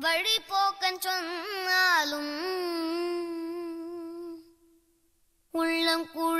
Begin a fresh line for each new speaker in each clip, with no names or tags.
வழி போக்கன் சொன்னாலும் உள்ளம் குழ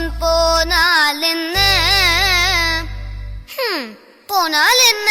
போன் போனால் என்ன போனால் என்ன